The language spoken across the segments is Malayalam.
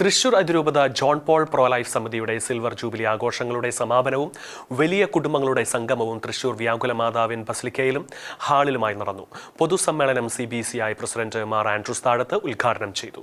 തൃശൂർ അതിരൂപത ജോൺ പോൾ പ്രോലൈഫ് സമിതിയുടെ സിൽവർ ജൂബിലി ആഘോഷങ്ങളുടെ സമാപനവും വലിയ കുടുംബങ്ങളുടെ സംഗമവും തൃശൂർ വ്യാകുല മാതാവിൻ ബസ്ലിക്കയിലും ഹാളിലുമായി നടന്നു. പൊതുസമ്മേളനം C B C I president Mar Andrews Thazhath ഉദ്ഘാടനം ചെയ്തു.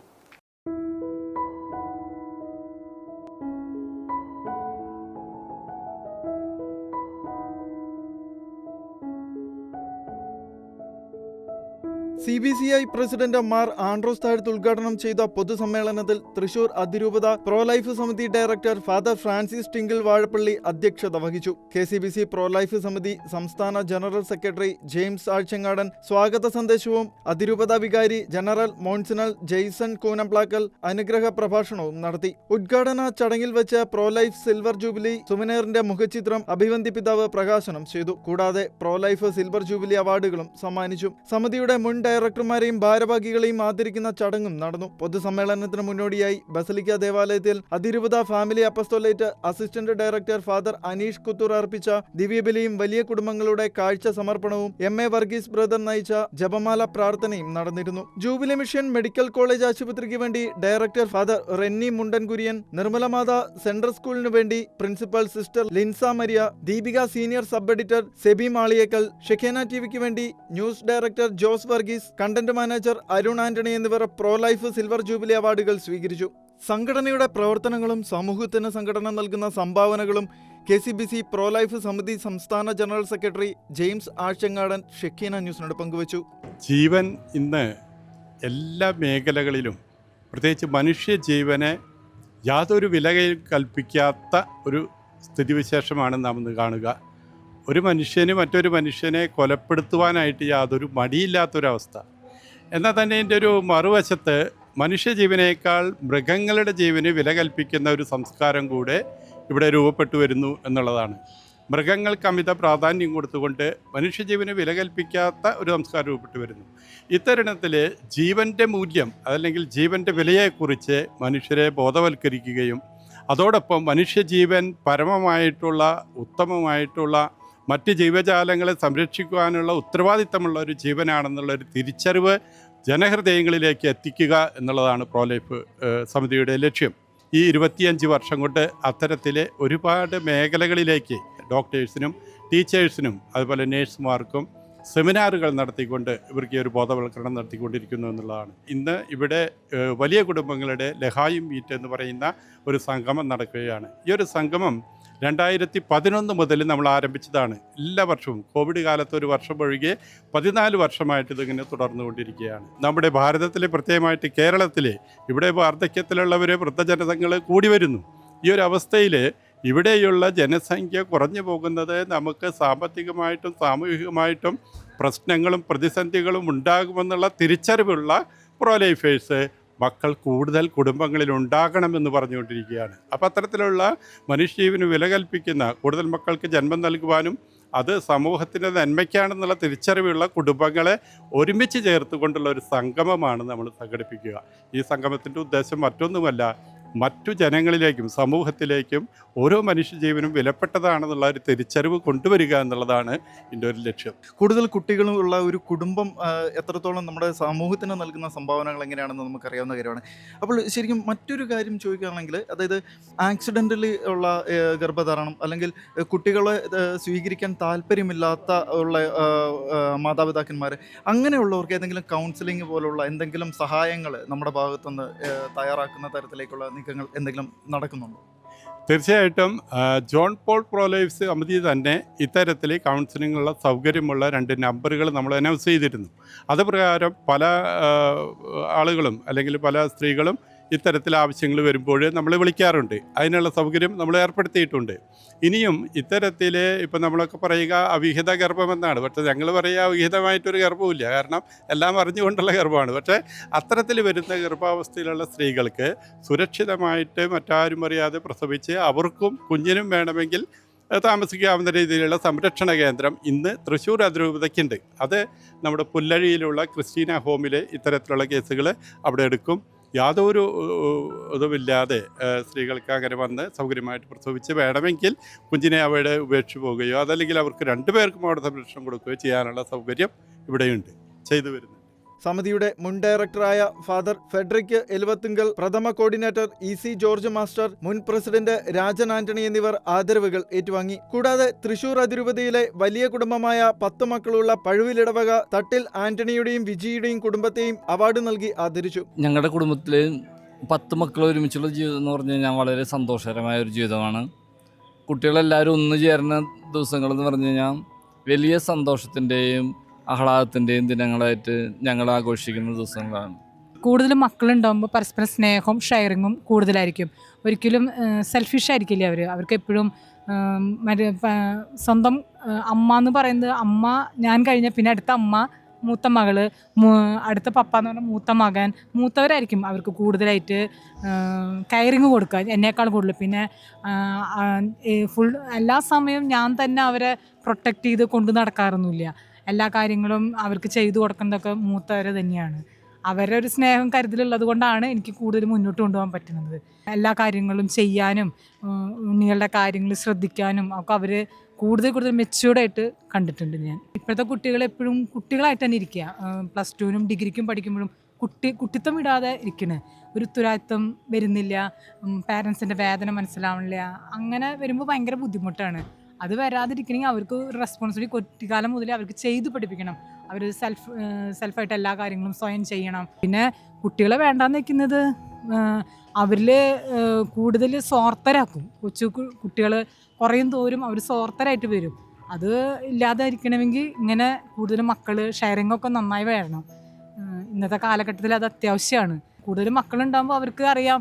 C B C I president Mar Andrews Thazhath ഉദ്ഘാടനം ചെയ്ത പൊതുസമ്മേളനത്തിൽ തൃശൂർ അതിരൂപത പ്രോ ലൈഫ് സമിതി director father Francis twinkle Vazhappally അധ്യക്ഷത വഹിച്ചു. K C B C pro life സമിതി സംസ്ഥാന ജനറൽ സെക്രട്ടറി ജെയിംസ് ആഴ്ചങ്ങാടൻ സ്വാഗത സന്ദേശവും അതിരൂപത വികാരി ജനറൽ മോൺസിനൽ ജെയ്സൺ കൂനംപ്ലാക്കൽ അനുഗ്രഹ പ്രഭാഷണവും നടത്തി. ഉദ്ഘാടന ചടങ്ങിൽ വെച്ച് പ്രോ ലൈഫ് സിൽവർ ജൂബിലി സുമനേറിന്റെ മുഖചിത്രം അഭിവന്തി പിതാവ് പ്രകാശനം ചെയ്തു. കൂടാതെ പ്രോ ലൈഫ് സിൽവർ ജൂബിലി അവാർഡുകളും സമ്മാനിച്ചു. സമിതിയുടെ മുൻ ഡയറക്ടർമാരെയും ഭാരവാഹികളെയും ആദരിക്കുന്ന ചടങ്ങും നടന്നു. പൊതുസമ്മേളനത്തിന് മുന്നോടിയായി ബസലിക്ക ദേവാലയത്തിൽ അതിരൂപത family apostolate assistant director father Aneesh Kuthur അർപ്പിച്ച ദിവ്യബലിയും വലിയ കുടുംബങ്ങളുടെ കാഴ്ച സമർപ്പണവും എം എ വർഗീസ് ബ്രദർ നയിച്ച ജപമാല പ്രാർത്ഥനയും നടന്നിരുന്നു. ജൂബിലി മിഷൻ മെഡിക്കൽ കോളേജ് ആശുപത്രിക്ക് വേണ്ടി director father Renny Mundankuriyan Nirmalamatha central സ്കൂളിനു വേണ്ടി principal sister Linsa Maria Deepika senior sub editor Seby Maliyekkal ഷെഖേന ടിവിക്ക് വേണ്ടി news director Jose Varghese content manager Arun Antony എന്നിവർ പ്രോ ലൈഫ് സിൽവർ ജൂബിലി അവാർഡുകൾ സ്വീകരിച്ചു. സംഘടനയുടെ പ്രവർത്തനങ്ങളും സമൂഹത്തിന് സംഘടന നൽകുന്ന സംഭാവനകളും K C B C pro life സമിതി സംസ്ഥാന general secretary James Azhchangadan Shekinah ന്യൂസിനോട് പങ്കുവച്ചു. ജീവൻ ഇന്ന് എല്ലാ മേഖലകളിലും പ്രത്യേകിച്ച് മനുഷ്യ ജീവനെ യാതൊരു വിലകൽപ്പിക്കാത്ത കൽപ്പിക്കാത്ത ഒരു സ്ഥിതിവിശേഷമാണ് നാം ഇന്ന് കാണുക. ഒരു മനുഷ്യന് മറ്റൊരു മനുഷ്യനെ കൊലപ്പെടുത്തുവാനായിട്ട് യാതൊരു മടിയില്ലാത്തൊരവസ്ഥ. എന്നാൽ തന്നെ എന്റെ ഒരു മറുവശത്ത് മനുഷ്യജീവനേക്കാൾ മൃഗങ്ങളുടെ ജീവന് വില കൽപ്പിക്കുന്ന ഒരു സംസ്കാരം കൂടെ ഇവിടെ രൂപപ്പെട്ടു വരുന്നു എന്നുള്ളതാണ്. മൃഗങ്ങൾക്ക് അമിത പ്രാധാന്യം കൊടുത്തുകൊണ്ട് മനുഷ്യജീവന് വില കൽപ്പിക്കാത്ത ഒരു സംസ്കാരം രൂപപ്പെട്ടു വരുന്നു. ഇത്തരുണത്തിൽ ജീവന്റെ മൂല്യം അതല്ലെങ്കിൽ ജീവന്റെ വിലയെക്കുറിച്ച് മനുഷ്യരെ ബോധവൽക്കരിക്കുകയും അതോടൊപ്പം മനുഷ്യജീവൻ പരമമായിട്ടുള്ള ഉത്തമമായിട്ടുള്ള മറ്റ് ജീവജാലങ്ങളെ സംരക്ഷിക്കുവാനുള്ള ഉത്തരവാദിത്തമുള്ള ഒരു ജീവനാണെന്നുള്ള ഒരു തിരിച്ചറിവ് ജനഹൃദയങ്ങളിലേക്ക് എത്തിക്കുക എന്നുള്ളതാണ് പ്രോലൈഫ് സമിതിയുടെ ലക്ഷ്യം. ഈ ഇരുപത്തിയഞ്ച് വർഷം കൊണ്ട് അത്തരത്തിലെ ഒരുപാട് മേഖലകളിലേക്ക് ഡോക്ടേഴ്സിനും ടീച്ചേഴ്സിനും അതുപോലെ നേഴ്സുമാർക്കും സെമിനാറുകൾ നടത്തിക്കൊണ്ട് ഇവർക്ക് ഈ ഒരു ബോധവൽക്കരണം നടത്തിക്കൊണ്ടിരിക്കുന്നു എന്നുള്ളതാണ്. ഇന്ന് ഇവിടെ വലിയ കുടുംബങ്ങളുടെ ലഹായും മീറ്റ് എന്ന് പറയുന്ന ഒരു സംഗമം നടക്കുകയാണ്. ഈ ഒരു സംഗമം രണ്ടായിരത്തി പതിനൊന്ന് മുതൽ നമ്മൾ ആരംഭിച്ചതാണ് എല്ലാ വർഷവും. കോവിഡ് കാലത്ത് ഒരു വർഷം ഒഴികെ പതിനാല് വർഷമായിട്ട് ഇതിങ്ങനെ തുടർന്നുകൊണ്ടിരിക്കുകയാണ്. നമ്മുടെ ഭാരതത്തിലെ പ്രത്യേകമായിട്ട് കേരളത്തിലെ ഇവിടെ വാർദ്ധക്യത്തിലുള്ളവർ വൃദ്ധജനതങ്ങൾ കൂടി വരുന്നു. ഈ ഒരു അവസ്ഥയിൽ ഇവിടെയുള്ള ജനസംഖ്യ കുറഞ്ഞു പോകുന്നത് നമുക്ക് സാമ്പത്തികമായിട്ടും സാമൂഹികമായിട്ടും പ്രശ്നങ്ങളും പ്രതിസന്ധികളും ഉണ്ടാകുമെന്നുള്ള തിരിച്ചറിവുള്ള പ്രോലൈഫേഴ്സ് മക്കൾ കൂടുതൽ കുടുംബങ്ങളിൽ ഉണ്ടാകണമെന്ന് പറഞ്ഞുകൊണ്ടിരിക്കുകയാണ്. അപ്പോൾ അത്തരത്തിലുള്ള മനുഷ്യജീവന് വില കൽപ്പിക്കുന്ന കൂടുതൽ മക്കൾക്ക് ജന്മം നൽകുവാനും അത് സമൂഹത്തിന്റെ നന്മയ്ക്കാണെന്നുള്ള തിരിച്ചറിവുള്ള കുടുംബങ്ങളെ ഒരുമിച്ച് ചേർത്തുകൊണ്ടുള്ള ഒരു സംഗമമാണ് നമ്മൾ സംഘടിപ്പിക്കുക. ഈ സംഗമത്തിന്റെ ഉദ്ദേശം മറ്റൊന്നുമല്ല മറ്റു ജനങ്ങളിലേക്കും സമൂഹത്തിലേക്കും ഓരോ മനുഷ്യജീവനും വിലപ്പെട്ടതാണെന്നുള്ള ഒരു തിരിച്ചറിവ് കൊണ്ടുവരിക എന്നുള്ളതാണ് ഇതിന്റെ ഒരു ലക്ഷ്യം. കൂടുതൽ കുട്ടികളും ഉള്ള ഒരു കുടുംബം എത്രത്തോളം നമ്മുടെ സമൂഹത്തിന് നൽകുന്ന സംഭാവനകൾ എങ്ങനെയാണെന്ന് നമുക്കറിയാവുന്ന കാര്യമാണ്. അപ്പോൾ ശരിക്കും മറ്റൊരു കാര്യം ചോദിക്കുകയാണെങ്കിൽ അതായത് ആക്സിഡന്റലി ഉള്ള ഗർഭധാരണം അല്ലെങ്കിൽ കുട്ടികളെ സ്വീകരിക്കാൻ താല്പര്യമില്ലാത്ത ഉള്ള മാതാപിതാക്കന്മാർ അങ്ങനെയുള്ളവർക്ക് ഏതെങ്കിലും കൗൺസിലിംഗ് പോലുള്ള എന്തെങ്കിലും സഹായങ്ങൾ നമ്മുടെ ഭാഗത്തുനിന്ന് തയ്യാറാക്കുന്ന തരത്തിലേക്കുള്ള നീക്കങ്ങൾ എന്തെങ്കിലും നടക്കുന്നുണ്ടോ? തീർച്ചയായിട്ടും ജോൺ പോൾ പ്രോലൈവ്സ് സമിതി തന്നെ ഇത്തരത്തിൽ കൗൺസിലിങ്ങുള്ള സൗകര്യമുള്ള രണ്ട് നമ്പറുകൾ നമ്മൾ അനൗൺസ് ചെയ്തിരുന്നു. അത് പ്രകാരം പല ആളുകളും അല്ലെങ്കിൽ പല സ്ത്രീകളും ഇത്തരത്തിൽ ആവശ്യങ്ങൾ വരുമ്പോൾ നമ്മൾ വിളിക്കാറുണ്ട്. അതിനുള്ള സൗകര്യം നമ്മൾ ഏർപ്പെടുത്തിയിട്ടുണ്ട്. ഇനിയും ഇത്തരത്തിൽ ഇപ്പം നമ്മളൊക്കെ പറയുക അവിഹിത ഗർഭമെന്നാണ്. പക്ഷേ ഞങ്ങൾ പറയുക അവിഹിതമായിട്ടൊരു ഗർഭമില്ല കാരണം എല്ലാം അറിഞ്ഞുകൊണ്ടുള്ള ഗർഭമാണ്. പക്ഷേ അത്തരത്തിൽ വരുന്ന ഗർഭാവസ്ഥയിലുള്ള സ്ത്രീകൾക്ക് സുരക്ഷിതമായിട്ട് മറ്റാരും അറിയാതെ പ്രസവിച്ച് അവർക്കും കുഞ്ഞിനും വേണമെങ്കിൽ താമസിക്കാവുന്ന രീതിയിലുള്ള സംരക്ഷണ കേന്ദ്രം ഇന്ന് തൃശ്ശൂർ അതിരൂപതയ്ക്കുണ്ട്. അത് നമ്മുടെ പുല്ലഴിയിലുള്ള ക്രിസ്റ്റീന ഹോമിൽ ഇത്തരത്തിലുള്ള കേസുകൾ അവിടെ എടുക്കും. യാതൊരു ഇതുമില്ലാതെ സ്ത്രീകൾക്ക് അങ്ങനെ വന്ന് സൗകര്യമായിട്ട് പ്രസവിച്ച് വേണമെങ്കിൽ കുഞ്ഞിനെ അവിടെ ഉപേക്ഷിച്ച് പോവുകയോ അതല്ലെങ്കിൽ അവർക്ക് രണ്ടുപേർക്കും അവിടെ സംരക്ഷണം കൊടുക്കുകയോ ചെയ്യാനുള്ള സൗകര്യം ഇവിടെയുണ്ട് ചെയ്തു വരുന്നു സമിതിയുടെ മുൻ ഡയറക്ടറായ ഫാദർ ഫെഡറിക് എലുവത്തുങ്കൽ പ്രഥമ coordinator E C George master മുൻ പ്രസിഡന്റ് രാജൻ ആന്റണി എന്നിവർ ആദരവുകൾ ഏറ്റുവാങ്ങി. കൂടാതെ തൃശൂർ അതിരൂപതയിലെ വലിയ കുടുംബമായ പത്ത് മക്കളുള്ള പഴുവിലിടവക തട്ടിൽ ആന്റണിയുടെയും വിജിയുടെയും കുടുംബത്തെയും അവാർഡ് നൽകി ആദരിച്ചു. ഞങ്ങളുടെ കുടുംബത്തിലെ പത്ത് മക്കൾ ഒരുമിച്ചുള്ള ജീവിതം എന്ന് പറഞ്ഞു കഴിഞ്ഞാൽ വളരെ സന്തോഷകരമായ ഒരു ജീവിതമാണ്. കുട്ടികളെല്ലാവരും ഒന്നു ചേരുന്ന ദിവസങ്ങളെന്ന് പറഞ്ഞു കഴിഞ്ഞാൽ വലിയ സന്തോഷത്തിന്റെയും ആഹ്ലാദത്തിന്റെയും ദിനങ്ങളായിട്ട് ഞങ്ങൾ ആഘോഷിക്കുന്ന ദിവസങ്ങളാണ്. കൂടുതലും മക്കളുണ്ടാകുമ്പോൾ പരസ്പരം സ്നേഹവും ഷെയറിങ്ങും കൂടുതലായിരിക്കും. ഒരിക്കലും സെൽഫിഷ് ആയിരിക്കില്ല അവർ അവർക്ക് എപ്പോഴും സ്വന്തം അമ്മ എന്ന് പറയുന്നത് അമ്മ ഞാൻ കഴിഞ്ഞ പിന്നെ അടുത്ത അമ്മ മൂത്ത മകൾ അടുത്ത പപ്പ എന്ന് പറഞ്ഞാൽ മൂത്ത മകൻ മൂത്തവരായിരിക്കും അവർക്ക് കൂടുതലായിട്ട് കയറിങ് കൊടുക്കുക എന്നേക്കാൾ കൂടുതൽ. പിന്നെ ഫുൾ എല്ലാ സമയവും ഞാൻ തന്നെ അവരെ പ്രൊട്ടക്റ്റ് ചെയ്ത് കൊണ്ടു നടക്കാറൊന്നുമില്ല. എല്ലാ കാര്യങ്ങളും അവർക്ക് ചെയ്തു കൊടുക്കുന്നതൊക്കെ മൂത്തവർ തന്നെയാണ്. അവരുടെ ഒരു സ്നേഹം കരുതലുള്ളത് കൊണ്ടാണ് എനിക്ക് കൂടുതൽ മുന്നോട്ട് കൊണ്ടുപോകാൻ പറ്റുന്നത്. എല്ലാ കാര്യങ്ങളും ചെയ്യാനും ഉണ്ണികളുടെ കാര്യങ്ങൾ ശ്രദ്ധിക്കാനും ഒക്കെ അവർ കൂടുതൽ കൂടുതൽ മെച്യൂർഡായിട്ട് കണ്ടിട്ടുണ്ട് ഞാൻ. ഇപ്പോഴത്തെ കുട്ടികൾ എപ്പോഴും കുട്ടികളായിട്ട് തന്നെ ഇരിക്കുക. പ്ലസ് ടുവിനും ഡിഗ്രിക്കും പഠിക്കുമ്പോഴും കുട്ടി കുട്ടിത്തം ഇടാതെ ഇരിക്കണേ. ഒരു ഉത്തരവാദിത്വം വരുന്നില്ല. പാരൻസിന്റെ വേദന മനസ്സിലാവണില്ല. അങ്ങനെ വരുമ്പോൾ ഭയങ്കര ബുദ്ധിമുട്ടാണ്. അത് വരാതിരിക്കണമെങ്കിൽ അവർക്ക് റെസ്പോൺസിബിലിറ്റി കുട്ടിക്കാലം മുതൽ അവർക്ക് ചെയ്തു പഠിപ്പിക്കണം. അവർ സെൽഫ് സെൽഫായിട്ട് എല്ലാ കാര്യങ്ങളും സ്വയം ചെയ്യണം. പിന്നെ കുട്ടികളെ വേണ്ടാന്ന് വെക്കുന്നത് അവരിൽ കൂടുതൽ സ്വാർത്ഥരാക്കും. കൊച്ചു കുട്ടികൾ കുറയും തോറും അവർ സ്വാർത്ഥരായിട്ട് വരും. അത് ഇല്ലാതായിരിക്കണമെങ്കിൽ ഇങ്ങനെ കൂടുതൽ മക്കൾ ഷെയറിംഗ് ഒക്കെ നന്നായി വേണം. ഇന്നത്തെ കാലഘട്ടത്തിൽ അത് അത്യാവശ്യമാണ്. കൂടുതൽ മക്കളുണ്ടാകുമ്പോൾ അവർക്ക് അറിയാം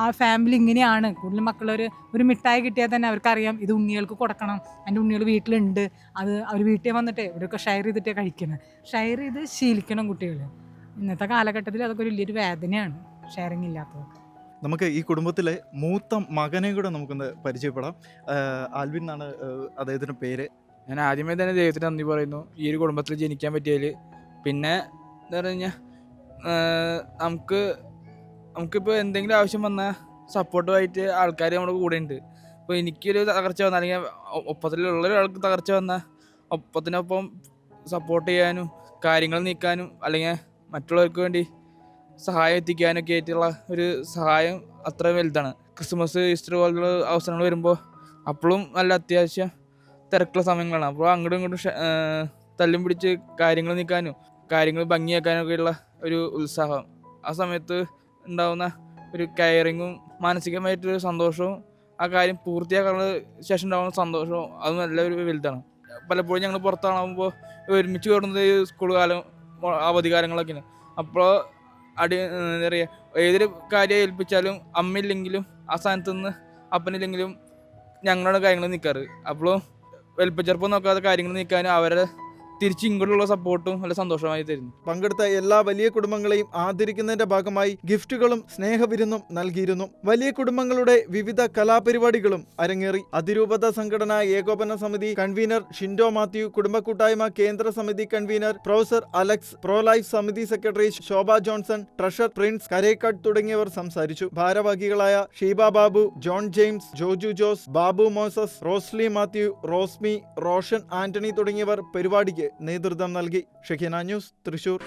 ആ ഫാമിലി ഇങ്ങനെയാണ്. കൂടുതൽ മക്കളൊരു ഒരു മിഠായി കിട്ടിയാൽ തന്നെ അവർക്കറിയാം ഇത് ഉണ്ണികൾക്ക് കൊടുക്കണം എന്റെ ഉണ്ണികൾ വീട്ടിലുണ്ട്. അത് അവർ വീട്ടിൽ വന്നിട്ട് ഇവിടെയൊക്കെ ഷെയർ ചെയ്തിട്ടേ കഴിക്കണം ഷെയർ ചെയ്ത് ശീലിക്കണം കുട്ടികൾ ഇന്നത്തെ കാലഘട്ടത്തിൽ അതൊക്കെ ഒരു വലിയൊരു വേദനയാണ് ഷെയറിങ് ഇല്ലാത്തത്. നമുക്ക് ഈ കുടുംബത്തിലെ മൂത്ത മകനെ കൂടെ നമുക്കൊന്ന് പരിചയപ്പെടാം. ആൽവിൻ എന്നാണ് അദ്ദേഹത്തിന്റെ അദ്ദേഹത്തിന്റെ പേര്. ഞാൻ ആദ്യമേ തന്നെ ദൈവത്തിന് നന്ദി പറയുന്നു. ഈ ഒരു കുടുംബത്തിൽ ജനിക്കാൻ പറ്റിയതിൽ. പിന്നെ എന്താ പറഞ്ഞു കഴിഞ്ഞാൽ നമുക്ക് നമുക്കിപ്പോൾ എന്തെങ്കിലും ആവശ്യം വന്നാൽ സപ്പോർട്ടുമായിട്ട് ആൾക്കാർ നമ്മുടെ കൂടെ ഉണ്ട് ഇപ്പോൾ എനിക്കൊരു തകർച്ച വന്നാൽ അല്ലെങ്കിൽ ഒപ്പത്തിലുള്ള ഒരാൾക്ക് തകർച്ച വന്നാൽ ഒപ്പത്തിനൊപ്പം സപ്പോർട്ട് ചെയ്യാനും കാര്യങ്ങൾ നീക്കാനും അല്ലെങ്കിൽ മറ്റുള്ളവർക്ക് വേണ്ടി സഹായം എത്തിക്കാനൊക്കെ ആയിട്ടുള്ള ഒരു സഹായം അത്ര വലുതാണ്. ക്രിസ്മസ് ഈസ്റ്റർ പോലുള്ള അവസരങ്ങൾ വരുമ്പോൾ അപ്പോഴും നല്ല അത്യാവശ്യം തിരക്കുള്ള സമയങ്ങളാണ്. അപ്പോൾ അങ്ങോട്ടും ഇങ്ങോട്ടും തല്ലും പിടിച്ച് കാര്യങ്ങൾ നീക്കാനും കാര്യങ്ങൾ ഭംഗിയാക്കാനൊക്കെയുള്ള ഒരു ഉത്സാഹം. ആ സമയത്ത് ഉണ്ടാവുന്ന ഒരു കെയറിങ്ങും മാനസികമായിട്ടൊരു സന്തോഷവും ആ കാര്യം പൂർത്തിയാക്കാനുള്ള ശേഷം ഉണ്ടാവുന്ന സന്തോഷവും അത് നല്ല ഒരു വലുതാണ്. പലപ്പോഴും ഞങ്ങൾ പുറത്താണാകുമ്പോൾ ഒരുമിച്ച് കയറുന്നത് ഈ സ്കൂൾ കാലം മൊ- അവധി കാലങ്ങളൊക്കെയാണ്. അപ്പോൾ അടി എന്താ പറയുക ഏതൊരു കാര്യം ഏൽപ്പിച്ചാലും അമ്മയില്ലെങ്കിലും ആ സ്ഥാനത്ത് നിന്ന് അപ്പനില്ലെങ്കിലും ഞങ്ങളുടെ കാര്യങ്ങൾ നിൽക്കാറ് അപ്പോൾ വലിപ്പച്ചെറുപ്പം നോക്കാതെ കാര്യങ്ങൾ നിൽക്കാനും അവരെ തിരിച്ച് ഇങ്ങോട്ടുള്ള സപ്പോർട്ടും നല്ല സന്തോഷമായി തരുന്നു. പങ്കെടുത്ത എല്ലാ വലിയ കുടുംബങ്ങളെയും ആദരിക്കുന്നതിന്റെ ഭാഗമായി ഗിഫ്റ്റുകളും സ്നേഹവിരുന്നും നൽകിയിരുന്നു. വലിയ കുടുംബങ്ങളുടെ വിവിധ കലാപരിപാടികളും അരങ്ങേറി. അതിരൂപത സംഘടന ഏകോപന സമിതി കൺവീനർ ഷിൻഡോ മാത്യു കുടുംബ കൂട്ടായ്മ കേന്ദ്ര സമിതി convener professor Alex pro life സമിതി secretary Shobha Johnson treasurer Prince Karekkad തുടങ്ങിയവർ സംസാരിച്ചു. ഭാരവാഹികളായ Sheeba Babu John James Joju Jose Babu Moses Rosily Mathew Rosmi Roshan Antony തുടങ്ങിയവർ പരിപാടിക്ക് നേതൃത്വം നൽകി ഷെഖിന ന്യൂസ് തൃശൂർ.